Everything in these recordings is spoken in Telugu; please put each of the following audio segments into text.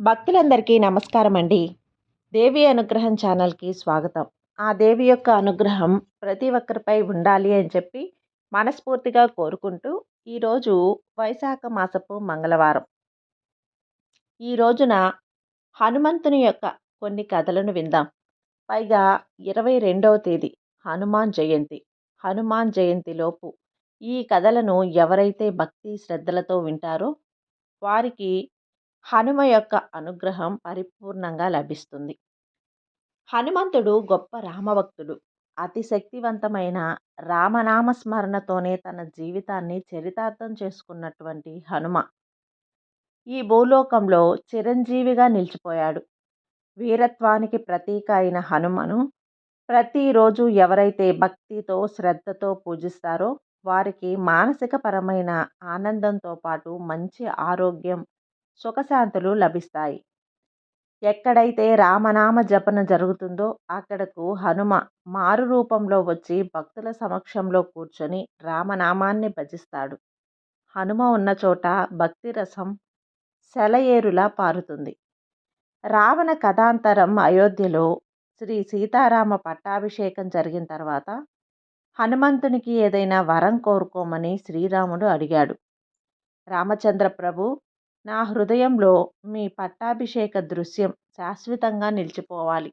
భక్తులందరికీ నమస్కారం అండి దేవి అనుగ్రహం ఛానల్కి స్వాగతం. ఆ దేవి యొక్క అనుగ్రహం ప్రతి ఒక్కరిపై ఉండాలి అని చెప్పి మనస్ఫూర్తిగా కోరుకుంటూ ఈరోజు వైశాఖ మాసపు మంగళవారం. ఈ రోజున హనుమంతుని యొక్క కొన్ని కథలను విందాం. పైగా ఇరవై రెండవ తేదీ హనుమాన్ జయంతి. హనుమాన్ జయంతిలోపు ఈ కథలను ఎవరైతే భక్తి శ్రద్ధలతో వింటారో వారికి హనుమ యొక్క అనుగ్రహం పరిపూర్ణంగా లభిస్తుంది. హనుమంతుడు గొప్ప రామభక్తుడు. అతి శక్తివంతమైన రామనామ స్మరణతోనే తన జీవితాన్ని చరితార్థం చేసుకున్నటువంటి హనుమ. ఈ భూలోకంలో చిరంజీవిగా నిలిచిపోయాడు. వీరత్వానికి ప్రతీక అయిన హనుమను ప్రతిరోజు ఎవరైతే భక్తితో శ్రద్ధతో పూజిస్తారో వారికి మానసిక పరమైన ఆనందంతో పాటు మంచి ఆరోగ్యం సుఖశాంతులు లభిస్తాయి. ఎక్కడైతే రామనామ జపన జరుగుతుందో అక్కడకు హనుమ మారు రూపంలో వచ్చి భక్తుల సమక్షంలో కూర్చొని రామనామాన్ని భజిస్తాడు. హనుమ ఉన్న చోట భక్తి రసం సెలయేరులా పారుతుంది. రావణ కథాంతరం అయోధ్యలో శ్రీ సీతారామ పట్టాభిషేకం జరిగిన తర్వాత హనుమంతునికి ఏదైనా వరం కోరుకోమని శ్రీరాముడు అడిగాడు. రామచంద్ర ప్రభు నా హృదయంలో మీ పట్టాభిషేక దృశ్యం శాశ్వతంగా నిలిచిపోవాలి.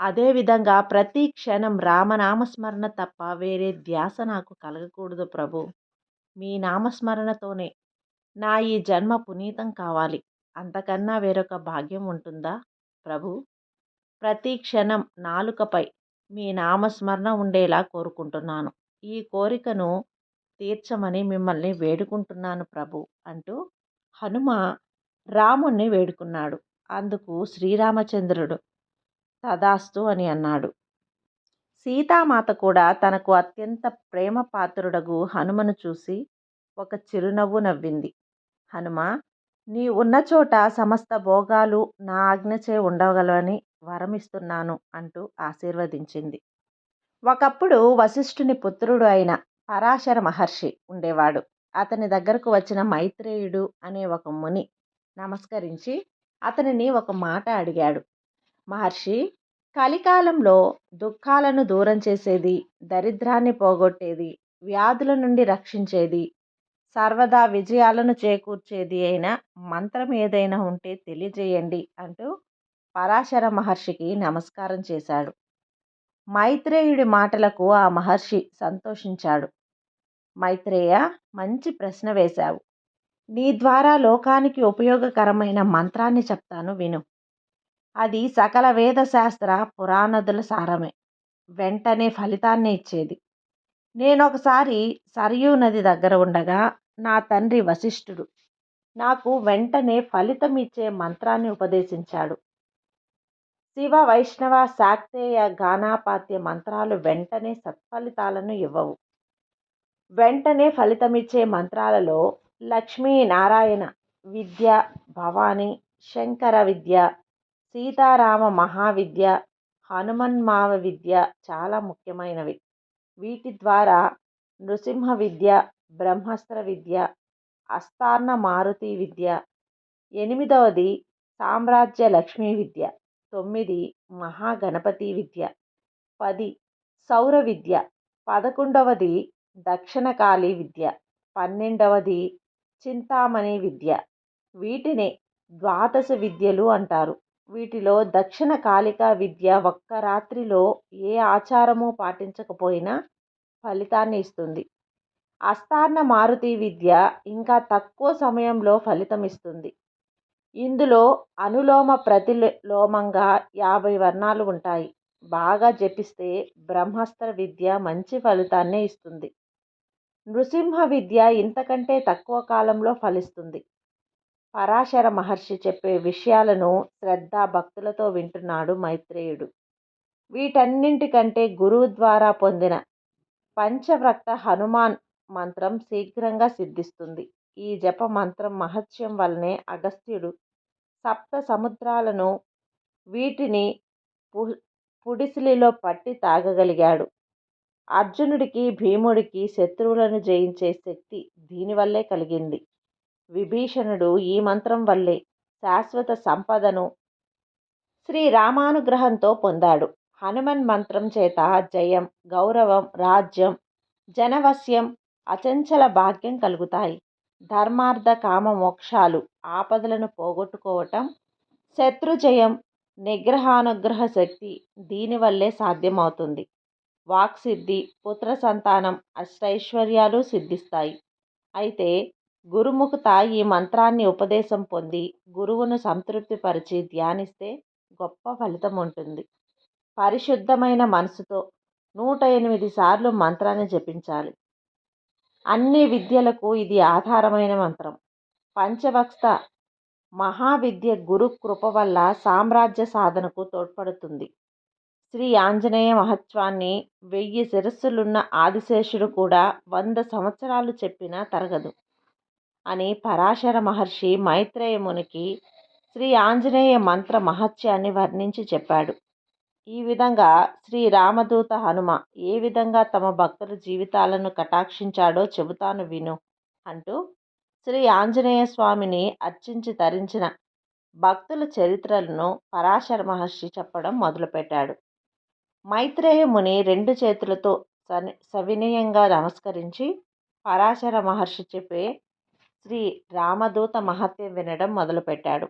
అదేవిధంగా ప్రతి క్షణం రామనామస్మరణ తప్ప వేరే ధ్యాస నాకు కలగకూడదు ప్రభు. మీ నామస్మరణతోనే నా ఈ జన్మ పునీతం కావాలి. అంతకన్నా వేరొక భాగ్యం ఉంటుందా ప్రభు? ప్రతి క్షణం నాలుకపై మీ నామస్మరణ ఉండేలా కోరుకుంటున్నాను. ఈ కోరికను తీర్చమని మిమ్మల్ని వేడుకుంటున్నాను ప్రభు అంటూ హనుమ రాముణ్ణి వేడుకున్నాడు. అందుకు శ్రీరామచంద్రుడు తదాస్తు అని అన్నాడు. సీతామాత కూడా తనకు అత్యంత ప్రేమ పాత్రుడగు హనుమను చూసి ఒక చిరునవ్వు నవ్వింది. హనుమ నీ ఉన్న చోట సమస్త భోగాలు నా ఆజ్ఞచే ఉండగలవని వరమిస్తున్నాను అంటూ ఆశీర్వదించింది. ఒకప్పుడు వశిష్ఠుని పుత్రుడు అయిన పరాశర మహర్షి ఉండేవాడు. అతని దగ్గరకు వచ్చిన మైత్రేయుడు అనే ఒక ముని నమస్కరించి అతనిని ఒక మాట అడిగాడు. మహర్షి కలికాలంలో దుఃఖాలను దూరం చేసేది దరిద్రాన్ని పోగొట్టేది వ్యాధుల నుండి రక్షించేది సర్వదా విజయాలను చేకూర్చేది అయిన మంత్రం ఏదైనా ఉంటే తెలియజేయండి అంటూ పరాశర మహర్షికి నమస్కారం చేశాడు. మైత్రేయుడి మాటలకు ఆ మహర్షి సంతోషించాడు. మైత్రేయ మంచి ప్రశ్న వేశావు. నీ ద్వారా లోకానికి ఉపయోగకరమైన మంత్రాన్ని చెప్తాను విను. అది సకల వేద శాస్త్ర పురాణదుల సారమే. వెంటనే ఫలితాన్ని ఇచ్చేది. నేనొకసారి సరయూ నది దగ్గర ఉండగా నా తండ్రి వశిష్ఠుడు నాకు వెంటనే ఫలితం ఇచ్చే మంత్రాన్ని ఉపదేశించాడు. శివ వైష్ణవ శాక్తేయ గానాపాత్య మంత్రాలు వెంటనే సత్ఫలితాలను ఇవ్వవు. వెంటనే ఫలితమిచ్చే మంత్రాలలో లక్ష్మీ నారాయణ విద్య భవాని శంకర విద్య సీతారామ మహావిద్య హనుమన్మావ విద్య చాలా ముఖ్యమైనవి. వీటి ద్వారా నృసింహ విద్య బ్రహ్మాస్త్ర విద్య అస్తార్ణ మారుతి విద్య ఎనిమిదవది సామ్రాజ్య లక్ష్మీ విద్య తొమ్మిది మహాగణపతి విద్య పది సౌర విద్య పదకొండవది దక్షిణకాళి విద్య పన్నెండవది చింతామణి విద్య. వీటిని ద్వాదశ విద్యలు అంటారు. వీటిలో దక్షిణ కాళిక విద్య ఒక్క రాత్రిలో ఏ ఆచారము పాటించకపోయినా ఫలితాన్ని ఇస్తుంది. అస్థాన మారుతి విద్య ఇంకా తక్కువ సమయంలో ఫలితం ఇస్తుంది ఇందులో అనులోమ ప్రతిలోమంగా యాభై వర్ణాలు ఉంటాయి. బాగా జపిస్తే బ్రహ్మాస్త్ర విద్య మంచి ఫలితాన్నే ఇస్తుంది. నృసింహ విద్య ఇంతకంటే తక్కువ కాలంలో ఫలిస్తుంది. పరాశర మహర్షి చెప్పే విషయాలను శ్రద్ధ భక్తులతో వింటున్నాడు మైత్రేయుడు. వీటన్నింటికంటే గురువు ద్వారా పొందిన పంచవ్రక్త హనుమాన్ మంత్రం శీఘ్రంగా సిద్ధిస్తుంది. ఈ జప మంత్రం మహత్యం వల్లనే అగస్త్యుడు సప్త సముద్రాలను వీటిని పు పుడిసిలిలో పట్టి తాగగలిగాడు. అర్జునుడికి భీముడికి శత్రువులను జయించే శక్తి దీనివల్లే కలిగింది. విభీషణుడు ఈ మంత్రం వల్లే శాశ్వత సంపదను శ్రీ రామానుగ్రహంతో పొందాడు. హనుమన్ మంత్రం చేత జయం గౌరవం రాజ్యం జనవశ్యం అచంచల భాగ్యం కలుగుతాయి. ధర్మార్థ కామ మోక్షాలు ఆపదలను పోగొట్టుకోవటం శత్రుజయం నిగ్రహానుగ్రహ శక్తి దీనివల్లే సాధ్యమవుతుంది. వాక్సిద్ధి పుత్ర సంతానం అష్టైశ్వర్యాలు సిద్ధిస్తాయి. అయితే గురుముఖత ఈ మంత్రాన్ని ఉపదేశం పొంది గురువును సంతృప్తిపరిచి ధ్యానిస్తే గొప్ప ఫలితం ఉంటుంది. పరిశుద్ధమైన మనసుతో నూట ఎనిమిది సార్లు మంత్రాన్ని జపించాలి. అన్ని విద్యలకు ఇది ఆధారమైన మంత్రం. పంచవక్త మహావిద్య గురు కృప వల్ల సామ్రాజ్య సాధనకు తోడ్పడుతుంది. శ్రీ ఆంజనేయ మహత్వాన్ని వెయ్యి శిరస్సులున్న ఆదిశేషుడు కూడా వంద సంవత్సరాలు చెప్పినా తరగదు. అని పరాశర మహర్షి మైత్రేయ మునికి శ్రీ ఆంజనేయ మంత్ర మహత్యాన్ని వర్ణించి చెప్పాడు. ఈ విధంగా శ్రీ రామదూత హనుమ ఏ విధంగా తమ భక్తుల జీవితాలను కటాక్షించాడో చెబుతాను విను అంటూ శ్రీ ఆంజనేయ స్వామిని అర్చించి తరించిన భక్తుల చరిత్రలను పరాశర మహర్షి చెప్పడం మొదలుపెట్టాడు. మైత్రేయ ముని రెండు చేతులతో సని సవినయంగా నమస్కరించి పరాశర మహర్షి చెప్పే శ్రీ రామదూత మహత్యం వినడం మొదలుపెట్టాడు.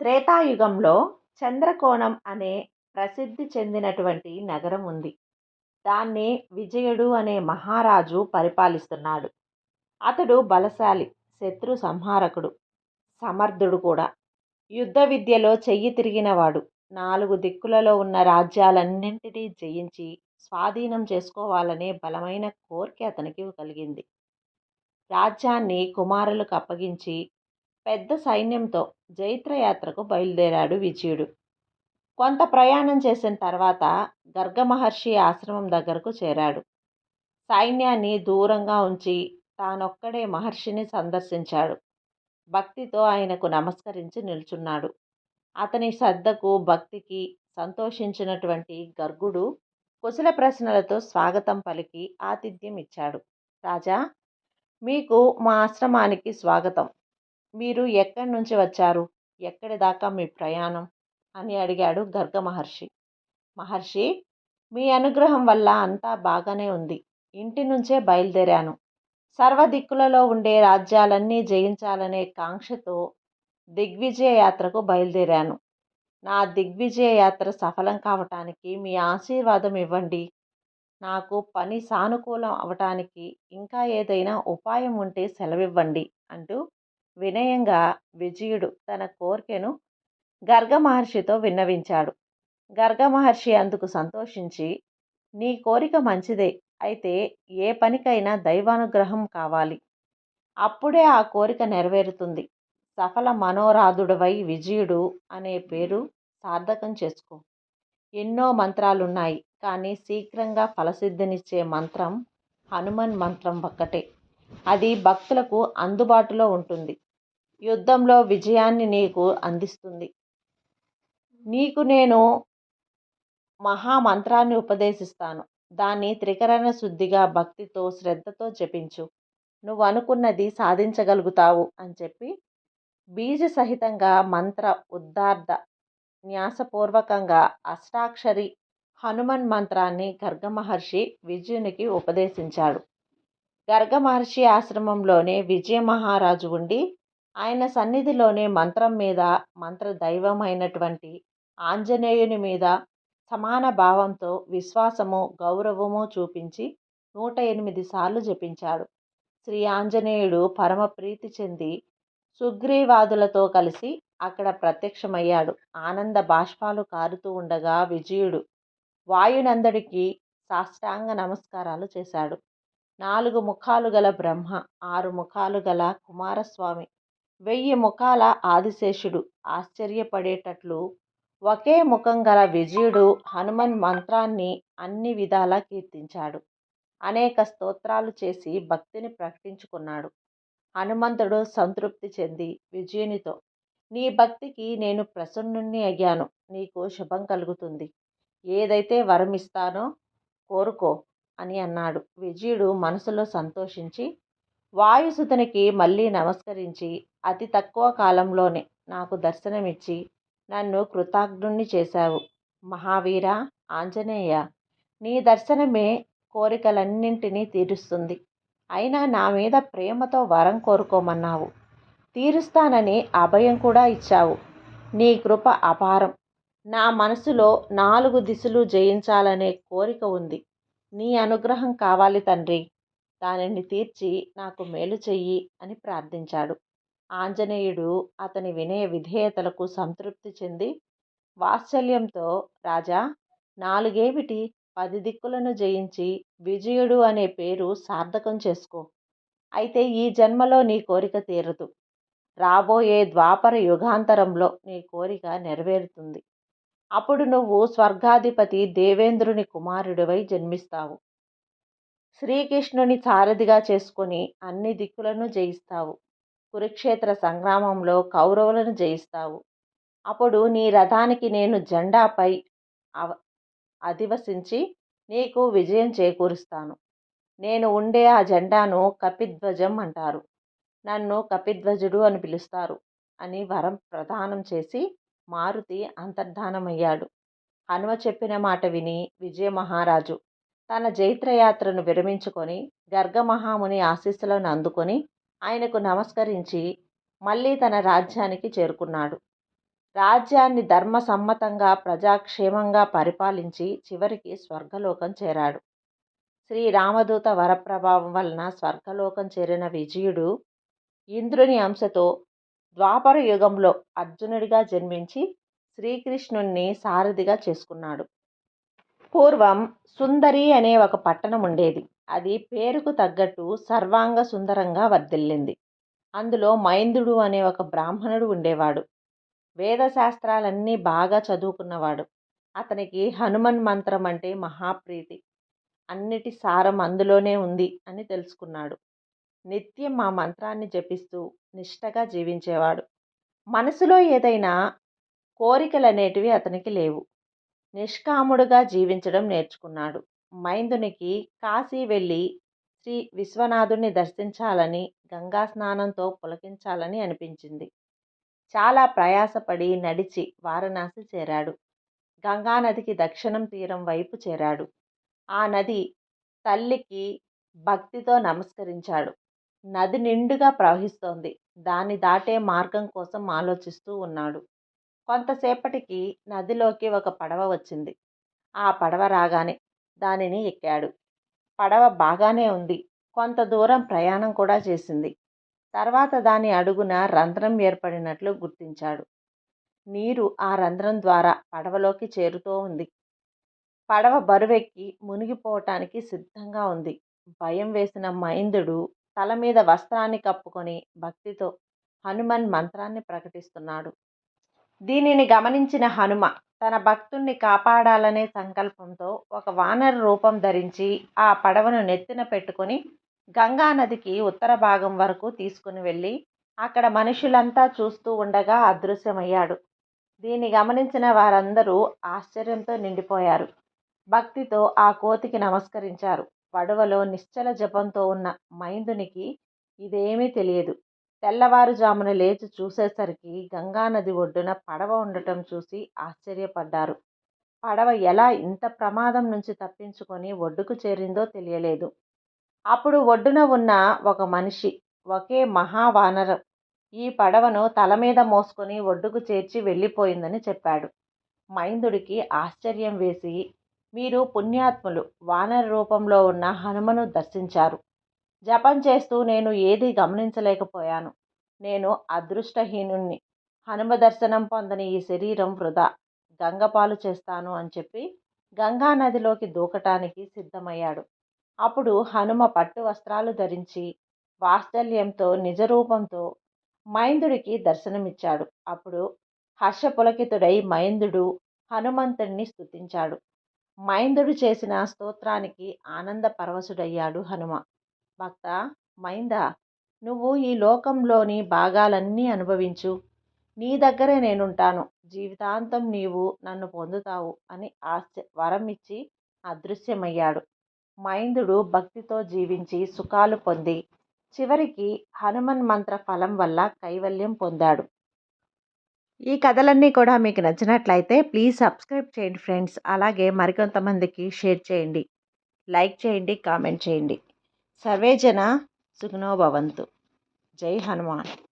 త్రేతాయుగంలో చంద్రకోణం అనే ప్రసిద్ధి చెందినటువంటి నగరం ఉంది. దాన్ని విజయుడు అనే మహారాజు పరిపాలిస్తున్నాడు. అతడు బలశాలి శత్రు సంహారకుడు సమర్థుడు కూడా. యుద్ధ విద్యలో చెయ్యి తిరిగినవాడు. నాలుగు దిక్కులలో ఉన్న రాజ్యాలన్నింటినీ జయించి స్వాధీనం చేసుకోవాలనే బలమైన కోరిక అతనికి కలిగింది. రాజ్యాన్ని కుమారులకు అప్పగించి పెద్ద సైన్యంతో జైత్రయాత్రకు బయలుదేరాడు విజయుడు. కొంత ప్రయాణం చేసిన తర్వాత గర్గమహర్షి ఆశ్రమం దగ్గరకు చేరాడు. సైన్యాన్ని దూరంగా ఉంచి తానొక్కడే మహర్షిని సందర్శించాడు. భక్తితో ఆయనకు నమస్కరించి నిల్చున్నాడు. అతని శ్రద్ధకు భక్తికి సంతోషించినటువంటి గర్గుడు కుశల ప్రశ్నలతో స్వాగతం పలికి ఆతిథ్యం ఇచ్చాడు. రాజా మీకు మా ఆశ్రమానికి స్వాగతం. మీరు ఎక్కడి నుంచి వచ్చారు? ఎక్కడి దాకా మీ ప్రయాణం అని అడిగాడు గర్గ మహర్షి. మహర్షి మీ అనుగ్రహం వల్ల అంతా బాగానే ఉంది. ఇంటి నుంచే బయలుదేరాను. సర్వ దిక్కులలో ఉండే రాజ్యాలన్నీ జయించాలనే కాంక్షతో దిగ్విజయ యాత్రకు బయలుదేరాను. నా దిగ్విజయ యాత్ర సఫలం కావటానికి మీ ఆశీర్వాదం ఇవ్వండి. నాకు పని సానుకూలం అవటానికి ఇంకా ఏదైనా ఉపాయం ఉంటే సెలవివ్వండి అంటూ వినయంగా విజయుడు తన కోరికను గర్గ మహర్షితో విన్నవించాడు. గర్గ మహర్షి అందుకు సంతోషించి నీ కోరిక మంచిదే అయితే ఏ పనికైనా దైవానుగ్రహం కావాలి. అప్పుడే ఆ కోరిక నెరవేరుతుంది. సఫల మనోరాధుడవై విజయుడు అనే పేరు సార్థకం చేసుకో. ఎన్నో మంత్రాలున్నాయి కానీ శీఘ్రంగా ఫలసిద్ధినిచ్చే మంత్రం హనుమన్ మంత్రం ఒక్కటే. అది భక్తులకు అందుబాటులో ఉంటుంది. యుద్ధంలో విజయాన్ని నీకు అందిస్తుంది. నీకు నేను మహామంత్రాన్ని ఉపదేశిస్తాను. దాన్ని త్రికరణ శుద్ధిగా భక్తితో శ్రద్ధతో జపించు. నువ్వు అనుకున్నది సాధించగలుగుతావు అని చెప్పి బీజ సహితంగా మంత్ర ఉద్దార్థ న్యాసపూర్వకంగా అష్టాక్షరి హనుమన్ మంత్రాన్ని గర్గ మహర్షి విజయునికి ఉపదేశించాడు. గర్గ మహర్షి ఆశ్రమంలోనే విజయ మహారాజు ఉండి ఆయన సన్నిధిలోనే మంత్రం మీద మంత్ర దైవమైనటువంటి ఆంజనేయుని మీద సమాన భావంతో విశ్వాసము గౌరవము చూపించి నూట ఎనిమిది సార్లు జపించాడు. శ్రీ ఆంజనేయుడు పరమ ప్రీతి చెంది సుగ్రీవాదులతో కలిసి అక్కడ ప్రత్యక్షమయ్యాడు. ఆనంద బాష్పాలు కారుతూ ఉండగా విజయుడు వాయునందడికి సాష్టాంగ నమస్కారాలు చేశాడు. నాలుగు ముఖాలు గల బ్రహ్మ ఆరు ముఖాలు గల కుమారస్వామి వెయ్యి ముఖాల ఆదిశేషుడు ఆశ్చర్యపడేటట్లు ఒకే ముఖం గల విజయుడు హనుమన్ మంత్రాన్ని అన్ని విధాలా కీర్తించాడు. అనేక స్తోత్రాలు చేసి భక్తిని ప్రకటించుకున్నాడు. హనుమంతుడు సంతృప్తి చెంది విజయునితో నీ భక్తికి నేను ప్రసన్నుణ్ణి అయ్యాను. నీకు శుభం కలుగుతుంది. ఏదైతే వరం ఇస్తానో కోరుకో అని అన్నాడు. విజయుడు మనసులో సంతోషించి వాయుసుతునికి మళ్ళీ నమస్కరించి అతి తక్కువ కాలంలోనే నాకు దర్శనమిచ్చి నన్ను కృతజ్ఞుణ్ణి చేశావు. మహావీర ఆంజనేయ నీ దర్శనమే కోరికలన్నింటినీ తీరుస్తుంది. అయినా నా మీద ప్రేమతో వరం కోరుకోమన్నావు. తీరుస్తానని అభయం కూడా ఇచ్చావు. నీ కృప అపారం. నా మనసులో నాలుగు దిశలు జయించాలనే కోరిక ఉంది. నీ అనుగ్రహం కావాలి తండ్రి. దానిని తీర్చి నాకు మేలు చెయ్యి అని ప్రార్థించాడు. ఆంజనేయుడు అతని వినయ విధేయతలకు సంతృప్తి చెంది వాత్సల్యంతో రాజా నాలుగేమిటి? పది దిక్కులను జయించి విజయుడు అనే పేరు సార్థకం చేసుకో. అయితే ఈ జన్మలో నీ కోరిక తీరదు. రాబోయే ద్వాపర యుగాంతరంలో నీ కోరిక నెరవేరుతుంది. అప్పుడు నువ్వు స్వర్గాధిపతి దేవేంద్రుని కుమారుడివై జన్మిస్తావు. శ్రీకృష్ణుని సారథిగా చేసుకొని అన్ని దిక్కులను జయిస్తావు. కురుక్షేత్ర సంగ్రామంలో కౌరవులను జయిస్తావు. అప్పుడు నీ రథానికి నేను జెండాపై అవ అధివసించి నీకు విజయం చేకూరుస్తాను. నేను ఉండే ఆ జెండాను కపిధ్వజం అంటారు. నన్ను కపిధ్వజుడు అని పిలుస్తారు అని వరం ప్రదానం చేసి మారుతి అంతర్ధానమయ్యాడు. హనుమ చెప్పిన మాట విని విజయ మహారాజు తన జైత్రయాత్రను విరమించుకొని గర్గమహాముని ఆశీస్సులను అందుకొని ఆయనకు నమస్కరించి మళ్ళీ తన రాజ్యానికి చేరుకున్నాడు. రాజ్యాన్ని ధర్మసమ్మతంగా ప్రజాక్షేమంగా పరిపాలించి చివరికి స్వర్గలోకం చేరాడు. శ్రీరామదూత వరప్రభావం వలన స్వర్గలోకం చేరిన విజయుడు ఇంద్రుని అంశతో ద్వాపర యుగంలో అర్జునుడిగా జన్మించి శ్రీకృష్ణుణ్ణి సారథిగా చేసుకున్నాడు. పూర్వం సుందరి అనే ఒక పట్టణం ఉండేది. అది పేరుకు తగ్గట్టు సర్వాంగ సుందరంగా వర్ధిల్లింది. అందులో మైందుడు అనే ఒక బ్రాహ్మణుడు ఉండేవాడు. వేదశాస్త్రాలన్నీ బాగా చదువుకున్నవాడు. అతనికి హనుమన్ మంత్రం అంటే మహాప్రీతి. అన్నిటి సారం అందులోనే ఉంది అని తెలుసుకున్నాడు. నిత్యం ఆ మంత్రాన్ని జపిస్తూ నిష్టగా జీవించేవాడు. మనసులో ఏదైనా కోరికలు అనేటివి అతనికి లేవు. నిష్కాముడుగా జీవించడం నేర్చుకున్నాడు. మైందునికి కాశీ వెళ్ళి శ్రీ విశ్వనాథుణ్ణి దర్శించాలని గంగా స్నానంతో పులకించాలని అనిపించింది. చాలా ప్రయాసపడి నడిచి వారణాసి చేరాడు. గంగానదికి దక్షిణం తీరం వైపు చేరాడు. ఆ నది తల్లికి భక్తితో నమస్కరించాడు. నది నిండుగా ప్రవహిస్తోంది. దాన్ని దాటే మార్గం కోసం ఆలోచిస్తూ ఉన్నాడు. కొంతసేపటికి నదిలోకి ఒక పడవ వచ్చింది. ఆ పడవ రాగానే దానిని ఎక్కాడు. పడవ బాగానే ఉంది. కొంత దూరం ప్రయాణం కూడా చేసింది. తర్వాత దాని అడుగున రంధ్రం ఏర్పడినట్లు గుర్తించాడు. నీరు ఆ రంధ్రం ద్వారా పడవలోకి చేరుతూ ఉంది. పడవ బరువెక్కి మునిగిపోవటానికి సిద్ధంగా ఉంది. భయం వేసిన మైందుడు తల మీద వస్త్రాన్ని కప్పుకొని భక్తితో హనుమన్ మంత్రాన్ని ప్రకటిస్తున్నాడు. దీనిని గమనించిన హనుమ తన భక్తుణ్ణి కాపాడాలనే సంకల్పంతో ఒక వానర రూపం ధరించి ఆ పడవను నెత్తిన పెట్టుకొని గంగానదికి ఉత్తర భాగం వరకు తీసుకుని వెళ్ళి అక్కడ మనుషులంతా చూస్తూ ఉండగా అదృశ్యమయ్యాడు. దీన్ని గమనించిన వారందరూ ఆశ్చర్యంతో నిండిపోయారు. భక్తితో ఆ కోతికి నమస్కరించారు. పడవలో నిశ్చల జపంతో ఉన్న మైందునికి ఇదేమీ తెలియదు. తెల్లవారుజామున లేచి చూసేసరికి గంగానది ఒడ్డున పడవ ఉండటం చూసి ఆశ్చర్యపడ్డారు. పడవ ఎలా ఇంత ప్రమాదం నుంచి తప్పించుకొని ఒడ్డుకు చేరిందో తెలియలేదు. అప్పుడు ఒడ్డున ఉన్న ఒక మనిషి ఒకే మహావానరం. ఈ పడవను తల మీద మోసుకొని ఒడ్డుకు చేర్చి వెళ్ళిపోయిందని చెప్పాడు. మైందుడికి ఆశ్చర్యం వేసి మీరు పుణ్యాత్ములు. వానర రూపంలో ఉన్న హనుమను దర్శించారు. జపం చేస్తూ నేను ఏది గమనించలేకపోయాను. నేను అదృష్టహీనుణ్ణి. హనుమ దర్శనం పొందని ఈ శరీరం వృధా. గంగపాలు చేస్తాను అని చెప్పి గంగా నదిలోకి దూకటానికి సిద్ధమయ్యాడు. అప్పుడు హనుమ పట్టు వస్త్రాలు ధరించి వాత్సల్యంతో నిజరూపంతో మైందుడికి దర్శనమిచ్చాడు. అప్పుడు హర్షపులకితుడై మైందుడు హనుమంతుడిని స్తుతించాడు. మైందుడు చేసిన స్తోత్రానికి ఆనంద పరవశుడయ్యాడు హనుమ. భక్త మైంద నువ్వు ఈ లోకంలోని భాగాలన్నీ అనుభవించు. నీ దగ్గరే నేనుంటాను. జీవితాంతం నీవు నన్ను పొందుతావు అని ఆశ వరం ఇచ్చి అదృశ్యమయ్యాడు. మైందుడు భక్తితో జీవించి సుఖాలు పొంది చివరికి హనుమన్ మంత్ర ఫలం వల్ల కైవల్యం పొందాడు. ఈ కథలన్నీ కూడా మీకు నచ్చినట్లయితే ప్లీజ్ సబ్స్క్రైబ్ చేయండి ఫ్రెండ్స్. అలాగే మరికొంతమందికి షేర్ చేయండి. లైక్ చేయండి కామెంట్ చేయండి. సర్వేజన సుఖనోభవంతు జై హనుమాన్.